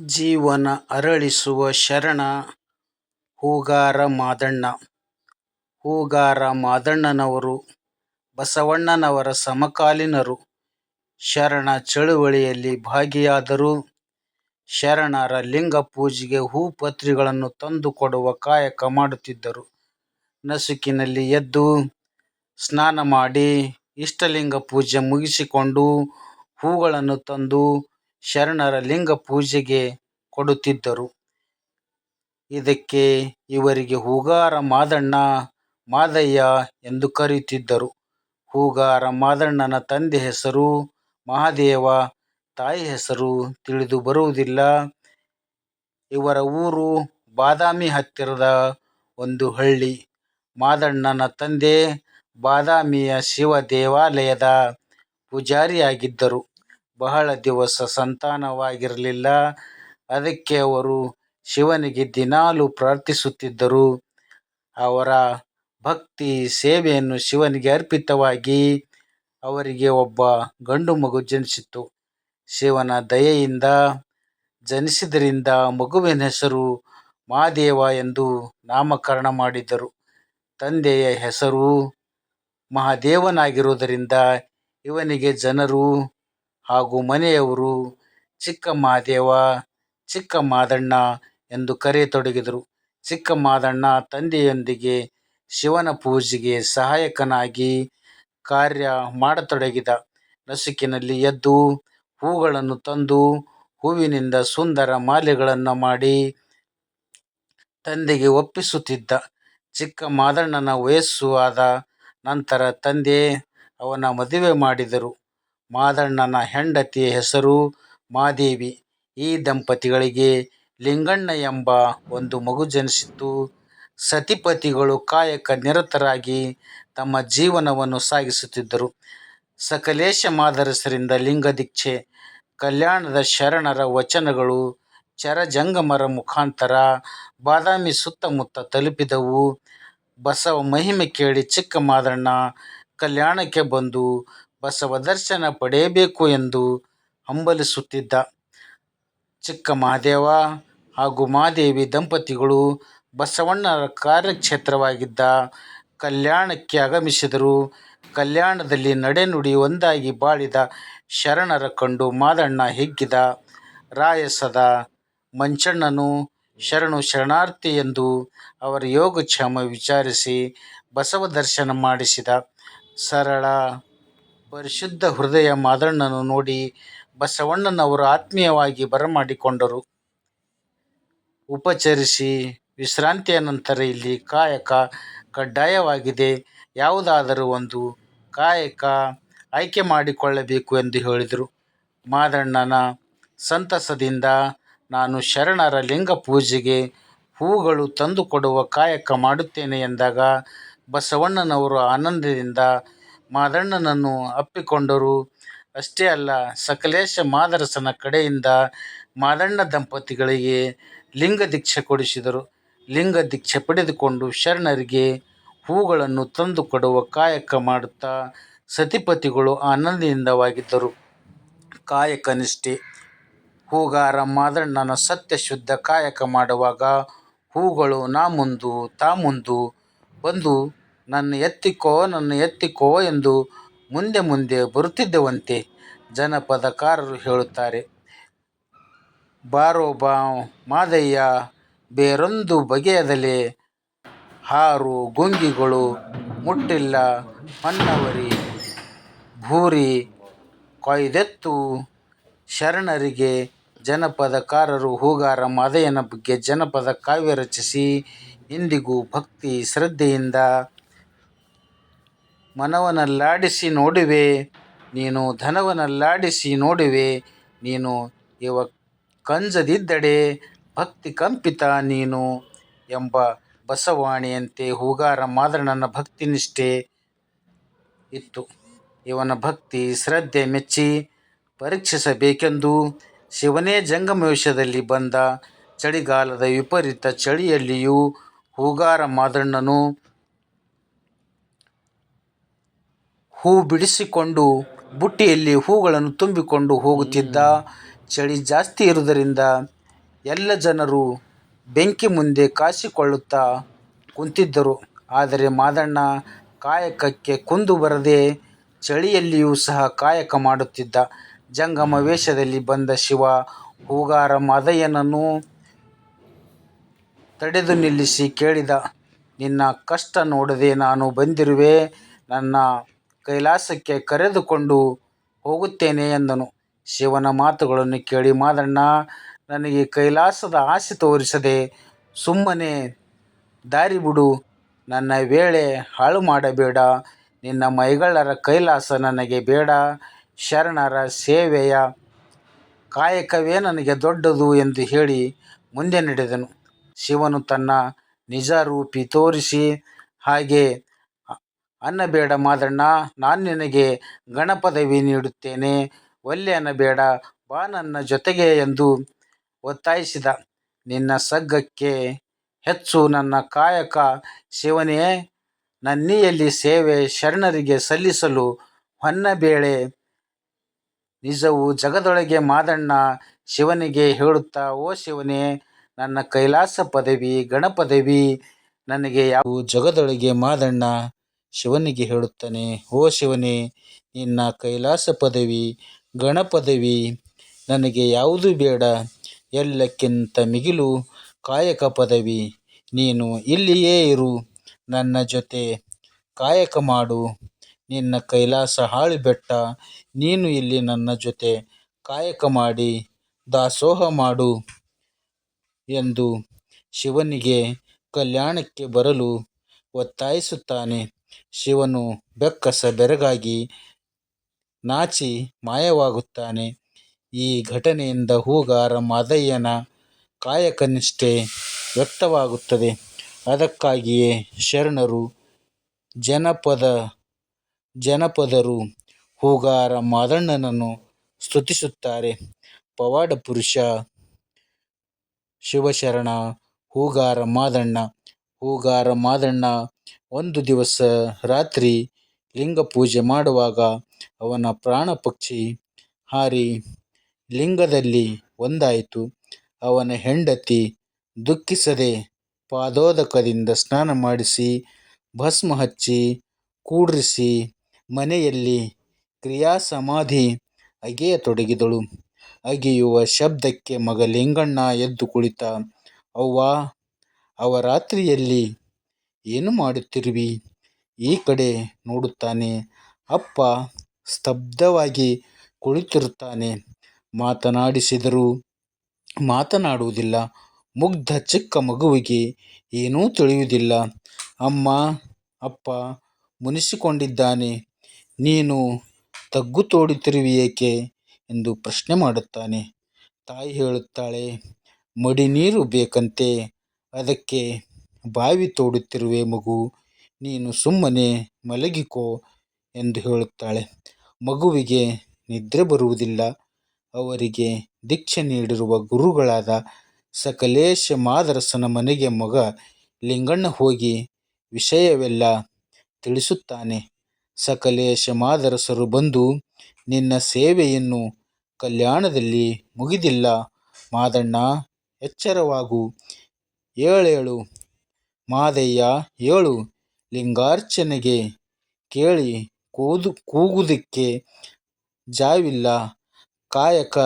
ಜೀವನ ಅರಳಿಸುವ ಶರಣ ಹೂಗಾರ ಮಾದಣ್ಣ ಹೂಗಾರ ಮಾದಣ್ಣನವರು, ಬಸವಣ್ಣನವರ ಸಮಕಾಲೀನರು. ಶರಣ ಚಳುವಳಿಯಲ್ಲಿ ಭಾಗಿಯಾದರು. ಶರಣರ ಲಿಂಗಪೂಜೆಗೆ ಹೂ-ಪತ್ರಿಗಳನ್ನು ತಂದು ಕೊಡುವ ಕಾಯಕ ಮಾಡುತ್ತಿದ್ದರು. ನಸುಕಿನಲ್ಲಿ ಎದ್ದು ಸ್ನಾನ ಮಾಡಿ, ಇಷ್ಟಲಿಂಗ ಪೂಜೆ ಮುಗಿಸಿಕೊಂಡು ಹೂಗಳನ್ನು ತಂದು ಶರಣರ ಲಿಂಗ ಪೂಜೆಗೆ ಕೊಡುತ್ತಿದ್ದರು. ಇದಕ್ಕೆ ಇವರಿಗೆ ಹೂಗಾರ ಮಾದಣ್ಣ, ಮಾದಯ್ಯ ಎಂದು ಕರೆಯುತ್ತಿದ್ದರು. ಹೂಗಾರ ಮಾದಣ್ಣನ ತಂದೆ ಹೆಸರು ಮಹಾದೇವ, ತಾಯಿ ಹೆಸರು ತಿಳಿದು ಬರುವುದಿಲ್ಲ. ಇವರ ಊರು ಬಾದಾಮಿ ಹತ್ತಿರದ ಒಂದು ಹಳ್ಳಿ. ಮಾದಣ್ಣನ ತಂದೆ ಬಾದಾಮಿಯ ಶಿವ ದೇವಾಲಯದ ಪೂಜಾರಿಯಾಗಿದ್ದರು. ಬಹಳ ದಿವಸ ಸಂತಾನವಾಗಿರಲಿಲ್ಲ. ಅದಕ್ಕೆ ಅವರು ಶಿವನಿಗೆ ದಿನಾಲೂ ಪ್ರಾರ್ಥಿಸುತ್ತಿದ್ದರು. ಅವರ ಭಕ್ತಿ ಸೇವೆಯನ್ನು ಶಿವನಿಗೆ ಅರ್ಪಿತವಾಗಿ ಅವರಿಗೆ ಒಬ್ಬ ಗಂಡು ಮಗು ಜನಿಸಿತು. ಶಿವನ ದಯೆಯಿಂದ ಜನಿಸಿದರಿಂದ ಮಗುವಿನ ಹೆಸರು ಮಹಾದೇವ ಎಂದು ನಾಮಕರಣ ಮಾಡಿದರು. ತಂದೆಯ ಹೆಸರು ಮಹಾದೇವನಾಗಿರುವುದರಿಂದ ಇವನಿಗೆ ಜನರು ಹಾಗೂ ಮನೆಯವರು ಚಿಕ್ಕ ಮಹಾದೇವ, ಚಿಕ್ಕ ಮಾದಣ್ಣ ಎಂದು ಕರೆಯತೊಡಗಿದರು. ಚಿಕ್ಕ ಮಾದಣ್ಣ ತಂದೆಯೊಂದಿಗೆ ಶಿವನ ಪೂಜೆಗೆ ಸಹಾಯಕನಾಗಿ ಕಾರ್ಯ ಮಾಡತೊಡಗಿದ. ನಸುಕಿನಲ್ಲಿ ಎದ್ದು ಹೂಗಳನ್ನು ತಂದು ಹೂವಿನಿಂದ ಸುಂದರ ಮಾಲೆಗಳನ್ನು ಮಾಡಿ ತಂದೆಗೆ ಒಪ್ಪಿಸುತ್ತಿದ್ದ. ಚಿಕ್ಕ ಮಾದಣ್ಣನ ವಯಸ್ಸು ಆದ ನಂತರ ತಂದೆ ಅವನ ಮದುವೆ ಮಾಡಿದರು. ಮಾದಣ್ಣನ ಹೆಂಡತಿಯ ಹೆಸರು ಮಾದೇವಿ. ಈ ದಂಪತಿಗಳಿಗೆ ಲಿಂಗಣ್ಣ ಎಂಬ ಒಂದು ಮಗು ಜನಿಸಿತು. ಸತಿಪತಿಗಳು ಕಾಯಕ ನಿರತರಾಗಿ ತಮ್ಮ ಜೀವನವನ್ನು ಸಾಗಿಸುತ್ತಿದ್ದರು. ಸಕಲೇಶ ಮಾದರಸರಿಂದ ಲಿಂಗದೀಕ್ಷೆ, ಕಲ್ಯಾಣದ ಶರಣರ ವಚನಗಳು ಚರಜಂಗಮರ ಮುಖಾಂತರ ಬಾದಾಮಿ ಸುತ್ತಮುತ್ತ ತಲುಪಿದವು. ಬಸವ ಮಹಿಮೆ ಕೇಳಿ ಚಿಕ್ಕ ಮಾದಣ್ಣ ಕಲ್ಯಾಣಕ್ಕೆ ಬಂದು ಬಸವ ದರ್ಶನ ಪಡೆಯಬೇಕು ಎಂದು ಹಂಬಲಿಸುತ್ತಿದ್ದ. ಚಿಕ್ಕ ಮಹಾದೇವ ಹಾಗೂ ಮಾದೇವಿ ದಂಪತಿಗಳು ಬಸವಣ್ಣರ ಕಾರ್ಯಕ್ಷೇತ್ರವಾಗಿದ್ದ ಕಲ್ಯಾಣಕ್ಕೆ ಆಗಮಿಸಿದರು. ಕಲ್ಯಾಣದಲ್ಲಿ ನಡೆನುಡಿ ಒಂದಾಗಿ ಬಾಳಿದ ಶರಣರ ಕಂಡು ಮಾದಣ್ಣ ಹಿಗ್ಗಿದ. ರಾಯಸದ ಮಂಚಣ್ಣನು ಶರಣು ಶರಣಾರ್ಥಿ ಎಂದು ಅವರ ಯೋಗಕ್ಷೇಮ ವಿಚಾರಿಸಿ ಬಸವ ದರ್ಶನ ಮಾಡಿಸಿದ. ಸರಳ ಪರಿಶುದ್ಧ ಹೃದಯ ಮಾದಣ್ಣನು ನೋಡಿ ಬಸವಣ್ಣನವರು ಆತ್ಮೀಯವಾಗಿ ಬರಮಾಡಿಕೊಂಡರು. ಉಪಚರಿಸಿ ವಿಶ್ರಾಂತಿಯ ನಂತರ ಇಲ್ಲಿ ಕಾಯಕ ಕಡ್ಡಾಯವಾಗಿದೆ. ಯಾವುದಾದರೂ ಒಂದು ಕಾಯಕ ಆಯ್ಕೆ ಮಾಡಿಕೊಳ್ಳಬೇಕು ಎಂದು ಹೇಳಿದರು. ಮಾದಣ್ಣನ ಸಂತಸದಿಂದ ನಾನು ಶರಣರ ಲಿಂಗ ಪೂಜೆಗೆ ಹೂಗಳು ತಂದುಕೊಡುವ ಕಾಯಕ ಮಾಡುತ್ತೇನೆ ಎಂದಾಗ ಬಸವಣ್ಣನವರು ಆನಂದದಿಂದ ಮಾದಣ್ಣನನ್ನು ಅಪ್ಪಿಕೊಂಡರು. ಅಷ್ಟೇ ಅಲ್ಲ, ಸಕಲೇಶ ಮಾದರಸನ ಕಡೆಯಿಂದ ಮಾದಣ್ಣ ದಂಪತಿಗಳಿಗೆ ಲಿಂಗ ದೀಕ್ಷೆ ಕೊಡಿಸಿದರು. ಲಿಂಗ ದೀಕ್ಷೆ ಪಡೆದುಕೊಂಡು ಶರಣರಿಗೆ ಹೂಗಳನ್ನು ತಂದು ಕೊಡುವ ಕಾಯಕ ಮಾಡುತ್ತಾ ಸತಿಪತಿಗಳು ಆನಂದದಿಂದವಾಗಿದ್ದರು ಕಾಯಕ ನಿಷ್ಠೆ ಹೂಗಾರ ಮಾದಣ್ಣನ ಸತ್ಯ ಶುದ್ಧ ಕಾಯಕ ಮಾಡುವಾಗ ಹೂಗಳು ನಾ ಮುಂದು ತಾ ಮುಂದು ಬಂದು ನನ್ನ ಎತ್ತಿಕೋ ನನ್ನ ಎತ್ತಿಕೋ ಎಂದು ಮುಂದೆ ಮುಂದೆ ಬರುತ್ತಿದ್ದವಂತೆ ಜನಪದಕಾರರು ಹೇಳುತ್ತಾರೆ. ಬಾರೋ ಬಾ ಮಾದಯ್ಯ, ಬೇರೊಂದು ಬಗೆಯದಲೆ ಹಾರು, ಗುಂಗಿಗಳು, ಮುಟ್ಟಿಲ್ಲ, ಹೊನ್ನವರಿ, ಭೂರಿ, ಕೊಯ್ದೆತ್ತು, ಶರಣರಿಗೆ ಜನಪದಕಾರರು ಹೂಗಾರ, ಮಾದಯ್ಯನ ಬಗ್ಗೆ ಜನಪದ ಕಾವ್ಯ ರಚಿಸಿ, ಇಂದಿಗೂ ಭಕ್ತಿ, ಶ್ರದ್ಧೆಯಿಂದ ಮನವನ್ನಲ್ಲಾಡಿಸಿ ನೋಡುವೆ, ನೀನು ಧನವನಲ್ಲಾಡಿಸಿ ನೋಡುವೆ, ನೀನು ಇವ ಕಂಜದಿದ್ದಡೆ, ಭಕ್ತಿ ಕಂಪಿತ ನೀನು ಎಂಬ ಬಸವಾಣಿಯಂತೆ ಹೂಗಾರ ಮಾದಣ್ಣನ ಭಕ್ತಿ ನಿಷ್ಠೆ ಇತ್ತು. ಇವನ ಭಕ್ತಿ ಶ್ರದ್ಧೆ ಮೆಚ್ಚಿ ಪರೀಕ್ಷಿಸಬೇಕೆಂದು ಶಿವನೇ ಜಂಗಮ ಬಂದ. ಚಳಿಗಾಲದ ವಿಪರೀತ ಚಳಿಯಲ್ಲಿಯೂ ಹೂಗಾರ ಮಾದಣ್ಣನು ಹೂ ಬಿಡಿಸಿಕೊಂಡು ಬುಟ್ಟಿಯಲ್ಲಿ ಹೂಗಳನ್ನು ತುಂಬಿಕೊಂಡು ಹೋಗುತ್ತಿದ್ದ. ಚಳಿ ಜಾಸ್ತಿ ಇರುವುದರಿಂದ ಎಲ್ಲ ಜನರು ಬೆಂಕಿ ಮುಂದೆ ಕಾಸಿಕೊಳ್ಳುತ್ತಾ ಕುಂತಿದ್ದರು. ಆದರೆ ಮಾದಣ್ಣ ಕಾಯಕಕ್ಕೆ ಕುಂದು ಬರದೆ ಚಳಿಯಲ್ಲಿಯೂ ಸಹ ಕಾಯಕ ಮಾಡುತ್ತಿದ್ದ. ಜಂಗಮ ವೇಷದಲ್ಲಿ ಬಂದ ಶಿವ ಹೂಗಾರ ಮಾದಯ್ಯನನ್ನು ತಡೆದು ನಿಲ್ಲಿಸಿ ಕೇಳಿದ, ನಿನ್ನ ಕಷ್ಟ ನೋಡದೆ ನಾನು ಬಂದಿರುವೆ. ನನ್ನ ಕೈಲಾಸಕ್ಕೆ ಕರೆದುಕೊಂಡು ಹೋಗುತ್ತೇನೆ ಎಂದನು. ಶಿವನ ಮಾತುಗಳನ್ನು ಕೇಳಿ ಮಾದಣ್ಣ, ನನಗೆ ಕೈಲಾಸದ ಆಸೆ ತೋರಿಸದೆ ಸುಮ್ಮನೆ ದಾರಿ ಬಿಡು. ನನ್ನ ವೇಳೆ ಹಾಳು ಮಾಡಬೇಡ. ನಿನ್ನ ಮೈಗಳರ ಕೈಲಾಸ ನನಗೆ ಬೇಡ. ಶರಣರ ಸೇವೆಯ ಕಾಯಕವೇ ನನಗೆ ದೊಡ್ಡದು ಎಂದು ಹೇಳಿ ಮುಂದೆ ನಡೆದನು. ಶಿವನು ತನ್ನ ನಿಜ ರೂಪಿ ತೋರಿಸಿ, ಹಾಗೆ ಅನ್ನಬೇಡ ಮಾದಣ್ಣ, ನಾನು ನಿನಗೆ ಗಣಪದವಿ ನೀಡುತ್ತೇನೆ. ಒಲ್ಲೆ ಅನ್ನಬೇಡ, ಬಾ ನನ್ನ ಜೊತೆಗೆ ಎಂದು ಒತ್ತಾಯಿಸಿದ. ನಿನ್ನ ಸಗ್ಗಕ್ಕೆ ಹೆಚ್ಚು ನನ್ನ ಕಾಯಕ ಶಿವನೇ. ನನ್ನಿಯಲ್ಲಿ ಸೇವೆ ಶರಣರಿಗೆ ಸಲ್ಲಿಸಲು ಹೊನ್ನಬೇಳೆ. ನಿಜವು ಜಗದೊಳಗೆ ಮಾದಣ್ಣ ಶಿವನಿಗೆ ಹೇಳುತ್ತಾ ಓ ಶಿವನೇ, ನನ್ನ ಕೈಲಾಸ ಪದವಿ, ಗಣಪದವಿ ನನಗೆ ಯಾವ ಜಗದೊಳಗೆ ಮಾದಣ್ಣ ಶಿವನಿಗೆ ಹೇಳುತ್ತಾನೆ, ಓ ಶಿವನೇ, ನಿನ್ನ ಕೈಲಾಸ ಪದವಿ, ಗಣಪದವಿ ನನಗೆ ಯಾವುದು ಬೇಡ. ಎಲ್ಲಕ್ಕಿಂತ ಮಿಗಿಲು ಕಾಯಕ ಪದವಿ. ನೀನು ಇಲ್ಲಿಯೇ ಇರು. ನನ್ನ ಜೊತೆ ಕಾಯಕ ಮಾಡು. ನಿನ್ನ ಕೈಲಾಸ ಹಾಳು ಬೆಟ್ಟ. ನೀನು ಇಲ್ಲಿ ನನ್ನ ಜೊತೆ ಕಾಯಕ ಮಾಡಿ ದಾಸೋಹ ಮಾಡು ಎಂದು ಶಿವನಿಗೆ ಕಲ್ಯಾಣಕ್ಕೆ ಬರಲು ಒತ್ತಾಯಿಸುತ್ತಾನೆ. ಶಿವನು ಬೆಕ್ಕಸ ಬೆರಗಾಗಿ ನಾಚಿ ಮಾಯವಾಗುತ್ತಾನೆ. ಈ ಘಟನೆಯಿಂದ ಹೂಗಾರ ಮಾದಯ್ಯನ ಕಾಯಕನಿಷ್ಠೆ ವ್ಯಕ್ತವಾಗುತ್ತದೆ. ಅದಕ್ಕಾಗಿಯೇ ಶರಣರು, ಜನಪದ ಜನಪದರು ಹೂಗಾರ ಮಾದಣ್ಣನನ್ನು ಸ್ತುತಿಸುತ್ತಾರೆ. ಪವಾಡ ಪುರುಷ ಶಿವಶರಣ ಹೂಗಾರ ಮಾದಣ್ಣ ಹೂಗಾರ ಮಾದಣ್ಣ ಒಂದು ದಿವಸ ರಾತ್ರಿ ಲಿಂಗ ಪೂಜೆ ಮಾಡುವಾಗ ಅವನ ಪ್ರಾಣ ಪಕ್ಷಿ ಹಾರಿ ಲಿಂಗದಲ್ಲಿ ಒಂದಾಯಿತು. ಅವನ ಹೆಂಡತಿ ದುಃಖಿಸದೆ ಪಾದೋದಕದಿಂದ ಸ್ನಾನ ಮಾಡಿಸಿ, ಭಸ್ಮ ಹಚ್ಚಿ ಕೂಡ್ರಿಸಿ ಮನೆಯಲ್ಲಿ ಕ್ರಿಯಾ ಸಮಾಧಿ ಅಗೆಯ ಅಗೆಯತೊಡಗಿದಳು. ಅಗೆಯುವ ಶಬ್ದಕ್ಕೆ ಮಗ ಲಿಂಗಣ್ಣ ಎದ್ದು ಕುಳಿತ. ಅವ್ವಾ, ಅವರಾತ್ರಿಯಲ್ಲಿ ಏನು ಮಾಡುತ್ತಿರುವಿ. ಈ ಕಡೆ ನೋಡುತ್ತಾನೆ. ಅಪ್ಪ ಸ್ತಬ್ಧವಾಗಿ ಕುಳಿತಿರುತ್ತಾನೆ. ಮಾತನಾಡಿಸಿದರೂ ಮಾತನಾಡುವುದಿಲ್ಲ. ಮುಗ್ಧ ಚಿಕ್ಕ ಮಗುವಿಗೆ ಏನೂ ತಿಳಿಯುವುದಿಲ್ಲ. ಅಮ್ಮ, ಅಪ್ಪ ಮುನಿಸಿಕೊಂಡಿದ್ದಾನೆ. ನೀನು ತಗ್ಗು ತೋಡುತ್ತಿರುವಿಯೇಕೆ ಎಂದು ಪ್ರಶ್ನೆ ಮಾಡುತ್ತಾನೆ. ತಾಯಿ ಹೇಳುತ್ತಾಳೆ, ಮಡಿ ನೀರು ಬೇಕಂತೆ, ಅದಕ್ಕೆ ಬಾವಿ ತೋಡುತ್ತಿರುವೆ ಮಗು. ನೀನು ಸುಮ್ಮನೆ ಮಲಗಿಕೋ ಎಂದು ಹೇಳುತ್ತಾಳೆ. ಮಗುವಿಗೆ ನಿದ್ರೆ ಬರುವುದಿಲ್ಲ. ಅವರಿಗೆ ದೀಕ್ಷೆ ನೀಡಿರುವ ಗುರುಗಳಾದ ಸಕಲೇಶ ಮಾದರಸನ ಮನೆಗೆ ಮಗ ಲಿಂಗಣ್ಣ ಹೋಗಿ ವಿಷಯವೆಲ್ಲ ತಿಳಿಸುತ್ತಾನೆ. ಸಕಲೇಶ ಮಾದರಸರು ಬಂದು, ನಿನ್ನ ಸೇವೆಯನ್ನು ಕಲ್ಯಾಣದಲ್ಲಿ ಮುಗಿದಿಲ್ಲ ಮಾದಣ್ಣ, ಎಚ್ಚರವಾಗು. ಏಳೇಳು ಮಾದಯ್ಯ ಏಳು. ಲಿಂಗಾರ್ಚನೆಗೆ ಕೇಳಿ ಕೂದು, ಕೂಗುವುದಕ್ಕೆ ಜಾವಿಲ್ಲ. ಕಾಯಕ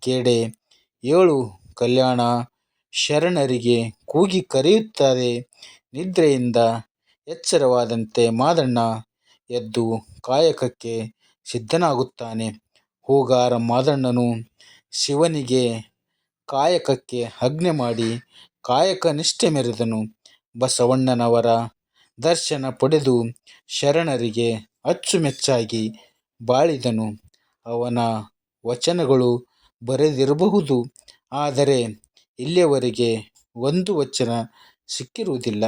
ಕೇಡೆ. ಏಳು ಕಲ್ಯಾಣ ಶರಣರಿಗೆ ಕೂಗಿ ಕರೆಯುತ್ತಾರೆ ನಿದ್ರೆಯಿಂದ ಎಚ್ಚರವಾದಂತೆ ಮಾದಣ್ಣ ಎದ್ದು ಕಾಯಕಕ್ಕೆ ಸಿದ್ಧನಾಗುತ್ತಾನೆ. ಹೂಗಾರ ಮಾದಣ್ಣನು ಶಿವನಿಗೆ ಕಾಯಕಕ್ಕೆ ಆಜ್ಞೆ ಮಾಡಿ ಕಾಯಕ ನಿಷ್ಠೆ ಮೆರೆದನು. ಬಸವಣ್ಣನವರ ದರ್ಶನ ಪಡೆದು ಶರಣರಿಗೆ ಅಚ್ಚುಮೆಚ್ಚಾಗಿ ಬಾಳಿದನು. ಅವನ ವಚನಗಳು ಬರೆದಿರಬಹುದು. ಆದರೆ ಇಲ್ಲಿಯವರೆಗೆ ಒಂದು ವಚನ ಸಿಕ್ಕಿರುವುದಿಲ್ಲ.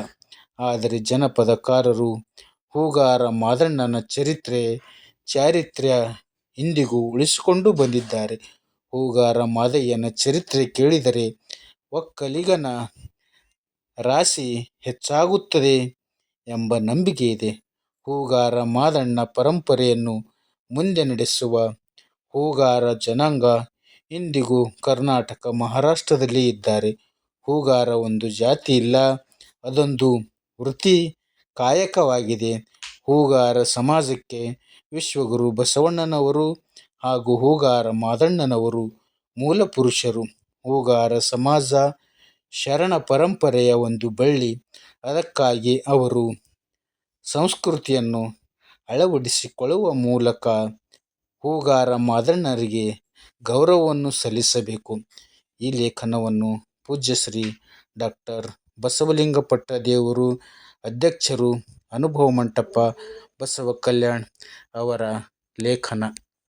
ಆದರೆ ಜನಪದಕಾರರು ಹೂಗಾರ ಮಾದಣ್ಣನ ಚರಿತ್ರೆ, ಚಾರಿತ್ರ್ಯ ಇಂದಿಗೂ ಉಳಿಸಿಕೊಂಡು ಬಂದಿದ್ದಾರೆ. ಹೂಗಾರ ಮಾದಯ್ಯನ ಚರಿತ್ರೆ ಕೇಳಿದರೆ ಒಕ್ಕಲಿಗನ ರಾಶಿ ಹೆಚ್ಚಾಗುತ್ತದೆ ಎಂಬ ನಂಬಿಕೆ ಇದೆ ಹೂಗಾರ ಮಾದಣ್ಣ ಪರಂಪರೆಯನ್ನು ಮುಂದೆ ನಡೆಸುವ ಹೂಗಾರ ಜನಾಂಗ ಇಂದಿಗೂ ಕರ್ನಾಟಕ, ಮಹಾರಾಷ್ಟ್ರದಲ್ಲಿ ಇದ್ದಾರೆ. ಹೂಗಾರ ಒಂದು ಜಾತಿ ಇಲ್ಲ, ಅದೊಂದು ವೃತ್ತಿ, ಕಾಯಕವಾಗಿದೆ. ಹೂಗಾರ ಸಮಾಜಕ್ಕೆ ವಿಶ್ವಗುರು ಬಸವಣ್ಣನವರು ಹಾಗೂ ಹೂಗಾರ ಮಾದಣ್ಣನವರು ಮೂಲಪುರುಷರು. ಹೂಗಾರ ಸಮಾಜ ಶರಣ ಪರಂಪರೆಯ ಒಂದು ಬಳ್ಳಿ. ಅದಕ್ಕಾಗಿ ಅವರು ಸಂಸ್ಕೃತಿಯನ್ನು ಅಳವಡಿಸಿಕೊಳ್ಳುವ ಮೂಲಕ ಹೂಗಾರ ಮಾದಣ್ಣರಿಗೆ ಗೌರವವನ್ನು ಸಲ್ಲಿಸಬೇಕು. ಈ ಲೇಖನವನ್ನು ಪೂಜ್ಯ ಶ್ರೀ ಡಾಕ್ಟರ್ ಬಸವಲಿಂಗ ಪಟ್ಟದೇವರು, ಅಧ್ಯಕ್ಷರು, ಅನುಭವ ಮಂಟಪ, ಬಸವ ಕಲ್ಯಾಣ್ ಅವರ ಲೇಖನ.